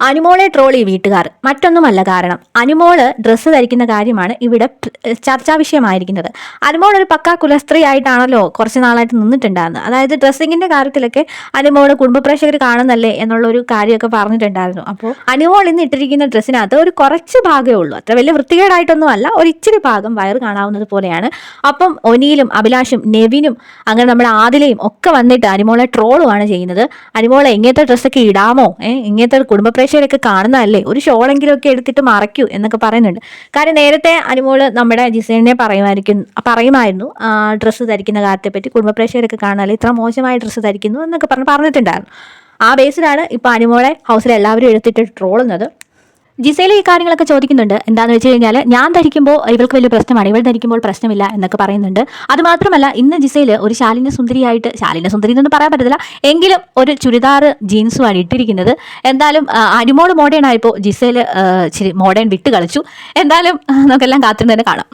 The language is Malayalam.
അനുമോളെ ട്രോൾ ഈ വീട്ടുകാർ. മറ്റൊന്നുമല്ല കാരണം. അനുമോൾ ഡ്രസ്സ് ധരിക്കുന്ന കാര്യമാണ് ഇവിടെ ചർച്ചാ വിഷയമായിരിക്കുന്നത്. അനുമോൾ ഒരു പക്കാ കുലസ്ത്രീ ആയിട്ടാണല്ലോ കുറച്ച് നാളായിട്ട് നിന്നിട്ടുണ്ടായിരുന്നത്. അതായത് ഡ്രസ്സിങ്ങിന്റെ കാര്യത്തിലൊക്കെ അനുമോൾ കുടുംബ പ്രേക്ഷകർ കാണുന്നല്ലേ എന്നുള്ള ഒരു കാര്യമൊക്കെ പറഞ്ഞിട്ടുണ്ടായിരുന്നു. അപ്പോൾ അനുമോൾ ഇന്ന് ഇട്ടിരിക്കുന്ന ഡ്രസ്സിനകത്ത് ഒരു കുറച്ച് ഭാഗമേ ഉള്ളൂ. അത്ര വലിയ വൃത്തികേടായിട്ടൊന്നും അല്ല ഒരു ഇച്ചിരി ഭാഗം വയറ് കാണാവുന്നത് പോലെയാണ്. അപ്പം ഒനിയിലും അഭിലാഷും നെവിനും അങ്ങനെ നമ്മുടെ ആദിലയും ഒക്കെ വന്നിട്ട് അനുമോളെ ട്രോളുമാണ് ചെയ്യുന്നത്. അനുമോളെ ഇങ്ങനത്തെ ഡ്രസ്സൊക്കെ ഇടാമോ? ഏഹ് ഇങ്ങനത്തെ കുടുംബപ്രേക്ഷകരൊക്കെ കാണുന്നതല്ലേ? ഒരു ഷോളെങ്കിലും ഒക്കെ എടുത്തിട്ട് മറയ്ക്കൂ എന്നൊക്കെ പറയുന്നുണ്ട്. കാര്യം നേരത്തെ അനുമോൾ നമ്മുടെ ജിസേനെ പറയുമായിരിക്കും പറയുമായിരുന്നു. ഡ്രസ്സ് ധരിക്കുന്ന കാര്യത്തെപ്പറ്റി കുടുംബപ്രേക്ഷകരൊക്കെ കാണുന്നല്ലേ ഇത്ര മോശമായ ഡ്രസ്സ് ധരിക്കുന്നു എന്നൊക്കെ പറഞ്ഞ് പറഞ്ഞിട്ടുണ്ടായിരുന്നു. ആ ബേസിലാണ് ഇപ്പോൾ അനുമോളെ ഹൗസിൽ എല്ലാവരും എടുത്തിട്ട് ട്രോളുന്നത്. ജിസയിൽ ഈ കാര്യങ്ങളൊക്കെ ചോദിക്കുന്നുണ്ട്. എന്താണെന്ന് വെച്ച് കഴിഞ്ഞാൽ ഞാൻ ധരിക്കുമ്പോൾ ഇവൾക്ക് വലിയ പ്രശ്നമാണ്. ഇവൾ ധരിക്കുമ്പോൾ പ്രശ്നമില്ല എന്നൊക്കെ പറയുന്നുണ്ട്. അത് മാത്രമല്ല ഇന്ന് ജിസയിൽ ഒരു ശാലിന സുന്ദരിയായിട്ട് ശാലിന സുന്ദരി എന്നൊന്നും പറയാൻ പറ്റത്തില്ല. എങ്കിലും ഒരു ചുരിദാർ ജീൻസുമാണ് ഇട്ടിരിക്കുന്നത്. എന്തായാലും അരിമോൾ മോഡേൺ ആയപ്പോൾ ജിസയിൽ മോഡേൺ വിട്ട് കളിച്ചു. എന്തായാലും നമുക്കെല്ലാം കാത്തിരുന്ന് തന്നെ കാണാം.